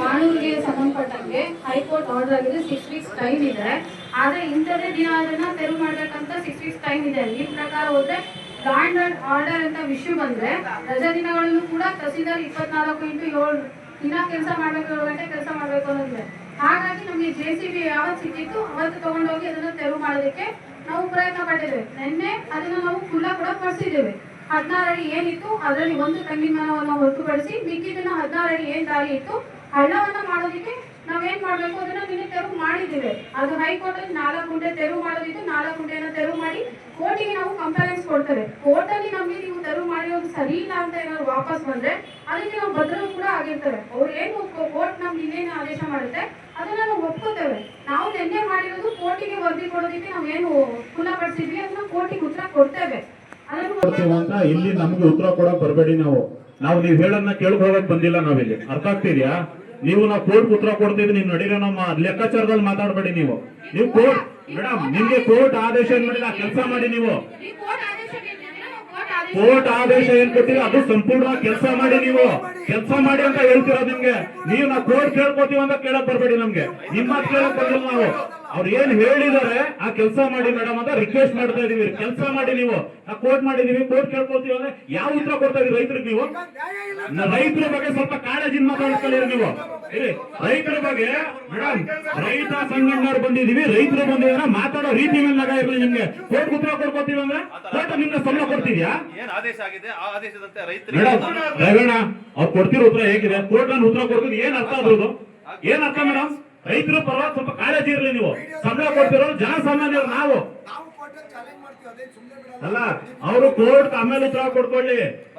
ಮಾಣೂರಿಗೆ ಸಂಬಂಧಪಟ್ಟಂಗೆ high court order ಆಗಿದೆ. Six weeks time ಇದೆ. ಆದರೆ ಇಂಥದೇ ದಿನ ಅದನ್ನ ತೆರವು ಮಾಡ್ಬೇಕಂತ ಸಿಕ್ಸ್ ವೀಕ್ಸ್ ಟೈಮ್ ಇದೆ. ಈ ಪ್ರಕಾರ ಹೋದ್ರೆ ಲ್ಯಾಂಡ್ ಆರ್ಡರ್ ಅಂತ ವಿಷಯ ಬಂದ್ರೆ ರಜಾ ದಿನಗಳಲ್ಲೂ ಕೂಡ ತಹಸೀಲ್ದಾರ್ ಇಪ್ಪತ್ನಾಲ್ಕು ಇಂಟು ಏಳು ದಿನ ಕೆಲಸ ಮಾಡಬೇಕು, ಏಳು ಗಂಟೆ ಕೆಲಸ ಮಾಡ್ಬೇಕು ಅನ್ನೋದಿದೆ. ಹಾಗಾಗಿ ನಮಗೆ ಜೆ ಸಿ ಬಿ ಯಾವತ್ತು ಸಿಕ್ಕಿತ್ತು, ಅವತ್ತು ತಗೊಂಡೋಗಿ ಅದನ್ನ ತೆರವು ಮಾಡೋದಕ್ಕೆ ನಾವು ಪ್ರಯತ್ನ ಪಟ್ಟಿದ್ದೇವೆ. ನಿನ್ನೆ ಅದನ್ನ ನಾವು ಖುಲ್ಲ ಕೂಡ ಪಡಿಸಿದ್ದೇವೆ ಹದಿನಾರು ಅಡಿ ಏನಿತ್ತು, ಅದರಲ್ಲಿ ಒಂದು ತಂಗಿಮಾನವನ್ನು ಹೊರತುಪಡಿಸಿ ಮಿಕ್ಕಿದ್ದನ್ನ ಹದಿನಾರು ಅಡಿ ಏನ್ ದಾರಿ ಇತ್ತು ಹಳ್ಳವನ್ನ ಮಾಡೋದಕ್ಕೆ ನಾವೇನ್ ಮಾಡ್ಬೇಕು? ಅದನ್ನ ನಿನ್ನೆ ತೆರವು ಮಾಡಿದ್ದೇವೆ. ಅದು ಹೈಕೋರ್ಟ್ ಅಲ್ಲಿ ನಾಲ್ಕು ಗುಂಡೆ ತೆರವು ಮಾಡೋದಿತ್ತು. ನಾಲ್ಕು ಗುಂಡೆಯನ್ನ ತೆರವು ಮಾಡಿ ಕೋರ್ಟಿಗೆ ನಾವು ಕಂಪ್ಲೇಂಟ್ಸ್ ಕೊಡ್ತೇವೆ. ಕೋರ್ಟ್ ಅಲ್ಲಿ ನಮಗೆ ನೀವು ತೆರವು ಮಾಡಿರೋದು ಸರಿ ಇಲ್ಲ ಅಂತ ಏನಾದ್ರು ವಾಪಸ್ ಬಂದ್ರೆ ಅದಕ್ಕೆ ನಾವು ಭದ್ರರು ಕೂಡ ಆಗಿರ್ತೇವೆ. ಅವ್ರು ಏನು ಕೋರ್ಟ್ ನಮ್ಗೆ ಇನ್ನೇನು ಆದೇಶ ಮಾಡುತ್ತೆ? ಅದನ್ನ ನಾವು ಒಪ್ಕೋತೇವೆ. ನಾವು ನಿನ್ನೆ ಮಾಡಿರೋದು ಕೋರ್ಟಿಗೆ ವರದಿ ಕೊಡೋದಕ್ಕೆ ನಾವೇನು ಪಡಿಸಿದ್ವಿ ಅದನ್ನ ಕೋರ್ಟಿಗೆ ಉತ್ತರ ಕೊಡ್ತೇವೆ. ಅಂತ ಇಲ್ಲಿ ನಮ್ಗೆ ಉತ್ತರ ಕೊಡಕ್ ಬರಬೇಡಿ ನಾವು. ನಾವು ನೀವ್ ಹೇಳೋದನ್ನ ಕೇಳ್ಕೊಳಕ್ ಬಂದಿಲ್ಲ ನಾವಿಲ್ಲಿ. ಅರ್ಥ ಆಗ್ತಿದ್ಯಾ? ನೀವು ನಾವು ಕೋರ್ಟ್ ಉತ್ತರ ಕೊಡ್ತೀವಿ ನೀವು ನಡೀರ ನಮ್ಮ ಲೆಕ್ಕಾಚಾರದಲ್ಲಿ ಮಾತಾಡಬೇಡಿ ನೀವು. ನೀವು ಕೋರ್ಟ್ ಮೇಡಮ್ ನಿಮ್ಗೆ ಕೋರ್ಟ್ ಆದೇಶ ಏನ್ ಮಾಡಿಲ್ಲ, ಕೆಲಸ ಮಾಡಿ ನೀವು. ಕೋರ್ಟ್ ಆದೇಶ ಏನ್ ಕೊಟ್ಟಿದೆ ಅದು ಸಂಪೂರ್ಣ ಕೆಲಸ ಮಾಡಿ ನೀವು. ಕೆಲಸ ಮಾಡಿ ಅಂತ ಹೇಳ್ತೀರ ನಿಮ್ಗೆ? ನೀವು ನಾವು ಕೋರ್ಟ್ ಕೇಳ್ಕೊತೀವಿ ಅಂತ ಕೇಳಕ್ ಬರ್ಬೇಡಿ ನಮ್ಗೆ. ನಿಮ್ಮ ಕೇಳಕ್ ಬರ್ಲಿಲ್ಲ ನಾವು. ಅವ್ರು ಏನ್ ಹೇಳಿದಾರೆ ಆ ಕೆಲಸ ಮಾಡಿ ಮೇಡಮ್ ಅಂತ ರಿಕ್ವೆಸ್ಟ್ ಮಾಡ್ತಾ ಇದೀವಿ. ಕೆಲಸ ಮಾಡಿ ನೀವು ಆ ಕೋರ್ಟ್ ಮಾಡಿದೀವಿ ಕೋರ್ಟ್ ಕೇಳ್ಕೊತೀವಿ ಅಂದ್ರೆ ಯಾವ ಉತ್ತರ ಕೊಡ್ತಾ ಇದೀವಿ ರೈತರಿಗೆ ನೀವು? ರೈತರ ಬಗ್ಗೆ ಸ್ವಲ್ಪ ಕಾಳಜಿನ ಮಾತಾಡ್ಕೊಳ್ಳಿ ನೀವು. ಇರಿ ರೈತರ ಬಗ್ಗೆ ಮೇಡಮ್ ರೈತ ಸಂಘಟನೆಯವ್ರು ಬಂದಿದೀವಿ ರೈತರು ಬಂದಿದ್ರೆ ಮಾತಾಡೋ ರೀತಿ ಮೇಲೆ ನಗ ಇರಲಿ ನಿಮ್ಗೆ. ಕೋರ್ಟ್ ಉತ್ತರ ಕೊಡ್ಕೊತೀವಿ ಅಂದ್ರೆ ಕೋರ್ಟ್ ನಿಮ್ಗೆ ಸಂಬಳ ಕೊಡ್ತಿದ್ಯಾ? ಏನ್ ಆದೇಶ ಆಗಿದೆ? ಆ ಆದೇಶದಂತೆ ಮೇಡಮ್ ರೈತರಿಗೆ ರವೀಣ ಅವ್ರು ಕೊಡ್ತಿರೋ ಉತ್ತರ ಹೇಗಿದೆ? ಕೋರ್ಟ್ ನಾನು ಉತ್ತರ ಕೊಡ್ತೀನಿ ಏನ್ ಅರ್ಥ ಅದ್ರದ್ದು? ಏನ್ ಅರ್ಥ ಮೇಡಮ್? ರೈತರ ಪರವಾಗಿ ಸ್ವಲ್ಪ ಕಾಳಜಿ ಇರಲಿ ನೀವು. ಸಂಬಳ ಕೊಡ್ತಿರೋ ಜನಸಾಮಾನ್ಯರು ನಾವು. ಅಲ್ಲ ಅವರು ಕೋರ್ಟ್ ಆಮೇಲೆ ಉತ್ತರ ಕೊಡ್ಕೊಳ್ಳಿ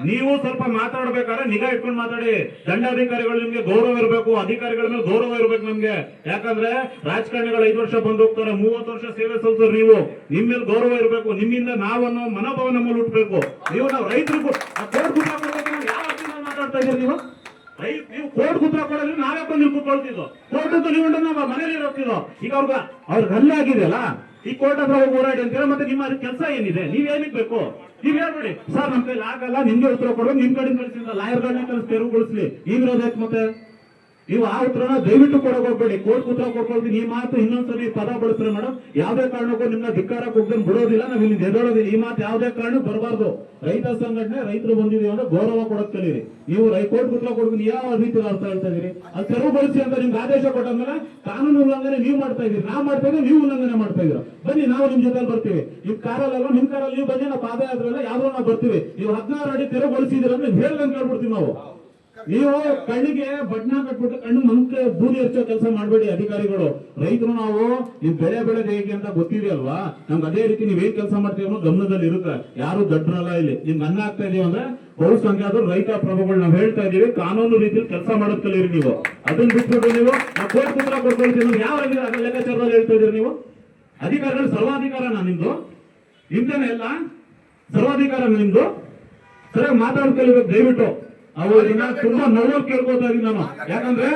ನೀವು ಸ್ವಲ್ಪ ಮಾತಾಡ್ಬೇಕಾದ್ರೆ ನಿಗಾ ಇಟ್ಕೊಂಡು ಮಾತಾಡಿ. ದಂಡಾಧಿಕಾರಿಗಳು ನಿಮ್ಗೆ ಗೌರವ ಇರಬೇಕು ಅಧಿಕಾರಿಗಳ ಮೇಲೆ ಗೌರವ ಇರಬೇಕು ನಮ್ಗೆ. ಯಾಕಂದ್ರೆ ರಾಜಕಾರಣಿಗಳು ಐದು ವರ್ಷ ಬಂದು ಹೋಗ್ತಾರೆ ಮೂವತ್ತು ವರ್ಷ ಸೇವೆ ಸಲ್ಲಿಸೋರು ನೀವು. ನಿಮ್ ಮೇಲೆ ಗೌರವ ಇರಬೇಕು ನಿಮ್ಮಿಂದ ನಾವನ್ನು ಮನೋಭಾವ ನಮ್ಮಲ್ಲಿ ಹುಟ್ಟಬೇಕು. ನೀವು ನಾವು ರೈತರಿಗೂ ಯಾವ ಮಾತಾಡ್ತಾ ಇದ್ದೀರಿ ನೀವು? ನೀವು ಕೋರ್ಟ್ ಉತ್ತರ ಕೊಡೋದ್ರೆ ನಾವೇ ಬಂದು ಕೂತ್ಕೊಳ್ತಿದ್ವು ಕೋರ್ಟ್ ಅಂತ ನೀವು ನಮ್ಮ ಮನೇಲಿ ಇರೋಗ್ತಿದ್ವು ಈಗ ಅವ್ರಿಗೆ ಅವ್ರಿಗೆ ಹಲ್ಲೆ ಆಗಿದೆಯಲ್ಲ, ಈ ಕೋರ್ಟ್ ಹತ್ರ ಹೋಗಿ ಹೋರಾಡಿ ಮತ್ತೆ ನಿಮ್ಮ ಕೆಲಸ ಏನಿದೆ? ನೀವ್ ಏನಕ್ಕೆ ಬೇಕು? ನೀವ್ ಹೇಳ್ಬೇಡಿ. ಸರ್, ನಮ್ ಕೈಲಿ ಆಗಲ್ಲ, ನಿಮ್ಗೆ ಉತ್ತರ ಕೊಡೋದು ನಿಮ್ ಕಡೆ ಕಳಿಸಿದ ಲಾಯರ್ಗಳನ್ನ ಕಳಿಸಿ, ತೆರವುಗೊಳಿಸ್ಲಿ. ಈಗ ಮತ್ತೆ? ನೀವು ಆ ಉತ್ತರನ ದಯವಿಟ್ಟು ಕೊಡಕ್ ಹೋಗ್ಬೇಡಿ. ಕೋರ್ಟ್ ಉತ್ತರ ಕೊಡ್ಕೊಳ್ತೀನಿ. ಈ ಮಾತು ಇನ್ನೊಂದ್ಸರಿ ಪದ ಬಳಸ್ರಿ ಮೇಡಮ್ ಯಾವ್ದೇ ಕಾರಣಕ್ಕೂ ನಿಮ್ನ ಧಿಕ್ಕಾರ ಹೋಗ್ದನ್ ಬಿಡೋದಿಲ್ಲ. ನಾವ್ ಇಲ್ಲಿ ಎದೋಳೋದಿಲ್ಲ ಈ ಮಾತು ಯಾವ್ದೇ ಕಾರಣಕ್ಕೂ ಬರಬಾರ್ದು. ರೈತ ಸಂಘಟನೆ ರೈತರು ಬಂದಿದೀವಿ ಅಂದ್ರೆ ಗೌರವ ಕೊಡಕ್ ಕಲೀರಿ. ನೀವು ಕೋರ್ಟ್ ಉತ್ತರ ಕೊಡ್ತೀನಿ ಯಾವ ರೀತಿ ಅರ್ಥ ಹೇಳ್ತಾ ಇದೀರಿ ಅದು ತೆರವುಗೊಳಿಸಿ ಅಂತ ನಿಮ್ಗೆ ಆದೇಶ ಕೊಟ್ಟಂದ್ರೆ ಕಾನೂನು ಉಲ್ಲಂಘನೆ ನೀವು ಮಾಡ್ತಾ ಇದೀರಿ ನಾ ಮಾಡ್ತಾ ಇದ್ರೆ ನೀವು ಉಲ್ಲಂಘನೆ ಮಾಡ್ತಾ ಇದ್ರ ಬನ್ನಿ, ನಾವು ನಿಮ್ ಜೊತೆ ಬರ್ತೀವಿ. ನಿಮ್ ಕಾರಲ್ಲ ನಿಮ್ ಕಾರಲ್ಲಿ ನೀವು ಬನ್ನಿ, ನಾವು ಪಾದಯಾತ್ರೆ ಯಾವ್ದೋ ನಾವು ಬರ್ತೀವಿ. ನೀವು ಹದಿನಾರು ಅಡಿ ತೆರವುಗೊಳಿಸಿದಿರ ಅಂದ್ರೆ ಹೇಳ್ದಂಗೆ ಹೇಳ್ಬಿಡ್ತೀವಿ ನಾವು. ನೀವು ಕಣ್ಣಿಗೆ ಬಣ್ಣ ಕಟ್ಬಿಟ್ಟು ಕಣ್ಣು ಮಂಕ ಬೂದಿ ಹಚ್ಚೋ ಕೆಲಸ ಮಾಡಬೇಡಿ ಅಧಿಕಾರಿಗಳು. ರೈತರು ನಾವು, ನೀವು ಬೆಳೆ ಬೆಳೆದು ಹೇಗೆ ಅಂತ ಗೊತ್ತಿದೆಯಲ್ವಾ? ನಮ್ಗೆ ಅದೇ ರೀತಿ ನೀವ್ ಏನ್ ಕೆಲಸ ಮಾಡ್ತೀವಿ ಅನ್ನೋ ಗಮನದಲ್ಲಿ ಇರುತ್ತೆ. ಯಾರು ದಡ್ರಲ್ಲ ಇಲ್ಲಿ. ನಿಮ್ಗೆ ಅನ್ನ ಆಗ್ತಾ ಇದೀವಿ ಅಂದ್ರೆ ಬಹುಸಂಖ್ಯಾತರು ರೈತ ಪ್ರಭುಗಳು ನಾವು ಹೇಳ್ತಾ ಇದೀವಿ, ಕಾನೂನು ರೀತಿಯಲ್ಲಿ ಕೆಲಸ ಮಾಡೋದ್ ಕಲೀರಿ ನೀವು. ಅದನ್ನ ಬಿಟ್ಬಿಟ್ಟು ನೀವು ಕೋರ್ಟ್ ಪತ್ರ ಕೊಡ್ಕೊಳ್ತೀವಿ ಯಾವ ಲೆಕ್ಕಾಚಾರದಲ್ಲಿ ಹೇಳ್ತಾ ಇದೀರಿ ನೀವು? ಅಧಿಕಾರಿಗಳು ಸರ್ವಾಧಿಕಾರನ ನಿಮ್ದು? ನಿಮ್ದೇನೆ ಎಲ್ಲ ಸರ್ವಾಧಿಕಾರ ನಿಮ್ದು? ಸರಿಯಾಗಿ ಮಾತಾಡ್ಕೊಳ್ಬೇಕು ದಯವಿಟ್ಟು. ಅವು ಇದನ್ನ ತುಂಬಾ ನೋವು ಕೇಳ್ಕೊತಾ ಇದೀನಿ ನಾನು. ಯಾಕಂದ್ರೆ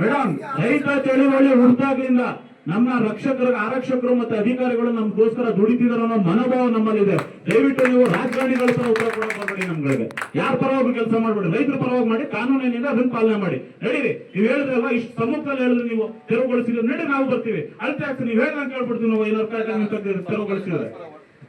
ಮೇಡಮ್ ರೈತ ಚಳುವಳಿ ಹುಡ್ತಾಗ್ಲಿಂದ ನಮ್ಮ ರಕ್ಷಕರ, ಆರಕ್ಷಕರು ಮತ್ತೆ ಅಧಿಕಾರಿಗಳು ನಮ್ಗೋಸ್ಕರ ದುಡಿತಿದಾರೋ ಅನ್ನೋ ಮನೋಭಾವ ನಮ್ಮಲ್ಲಿದೆ. ದಯವಿಟ್ಟು ನೀವು ರಾಜಕಾರಣಿಗಳ ಸಹ ಉತ್ತರ ಕೊಡಕ್ ಬರ್ಬೇಡಿ ನಮ್ಗಳಿಗೆ. ಯಾರ ಪರವಾಗಿ ಕೆಲಸ ಮಾಡ್ಬೇಡಿ, ರೈತರ ಪರವಾಗಿ ಮಾಡಿ ಕಾನೂನು ಏನಿದೆ ಅದನ್ನ ಪಾಲನೆ ಮಾಡಿ. ನಡೀರಿ. ನೀವು ಹೇಳಿದ್ರಲ್ಲ ಇಷ್ಟು ಸಮ್ಮುಖದಲ್ಲಿ ಹೇಳಿದ್ರೆ ನೀವು ತೆರವುಗೊಳಿಸಿದ್ರೆ ನಡಿ ನಾವು ಬರ್ತೀವಿ. ಅಳತೆ ಆಗ್ತದೆ ನೀವು ಹೇಳ್ದಂಗೆ ಕೇಳ್ಬಿಡ್ತೀವಿ ನಾವು ಏನಾರು ತೆರವುಗೊಳಿಸಿದ್ರೆ.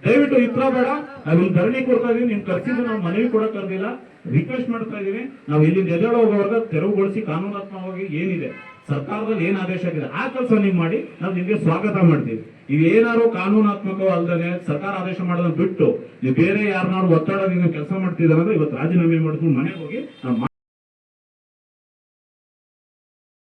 ದಯವಿಟ್ಟು ಇತ್ರ ಬೇಡ. ನಾವ್ ಇಲ್ಲಿ ಧರಣಿ ಕೊಡ್ತಾ ಇದೀವಿ. ನಿಮ್ ಖರ್ಚಿಂದ ನಾವು ಮನವಿ ಕೊಡಕ್ ಕರೆದಿಲ್ಲ ರಿಕ್ವೆಸ್ಟ್ ಮಾಡ್ತಾ ಇದೀವಿ. ನಾವು ಇಲ್ಲಿ ಎದ್ದೇಳೋ ಹೋಗೋವರೆಗೆ ತೆರವುಗೊಳಿಸಿ ಕಾನೂನಾತ್ಮಕವಾಗಿ ಏನಿದೆ, ಸರ್ಕಾರದಲ್ಲಿ ಏನ್ ಆದೇಶ ಆಗಿದೆ, ಆ ಕೆಲಸ ನೀವು ಮಾಡಿ, ನಾವು ನಿಮ್ಗೆ ಸ್ವಾಗತ ಮಾಡ್ತೀವಿ. ಈಗ ಏನಾದ್ರು ಕಾನೂನಾತ್ಮಕ ಅಲ್ಲದೆ ಸರ್ಕಾರ ಆದೇಶ ಮಾಡೋದನ್ನ ಬಿಟ್ಟು, ನೀವು ಬೇರೆ ಯಾರನ್ನಾರು ಒತ್ತಡದಿಂದ ಕೆಲಸ ಮಾಡ್ತಿದಾರೆ ಅಂದ್ರೆ ಇವತ್ತು ರಾಜೀನಾಮೆ ಮಾಡ್ಕೊಂಡು ಮನೆಗೆ ಹೋಗಿ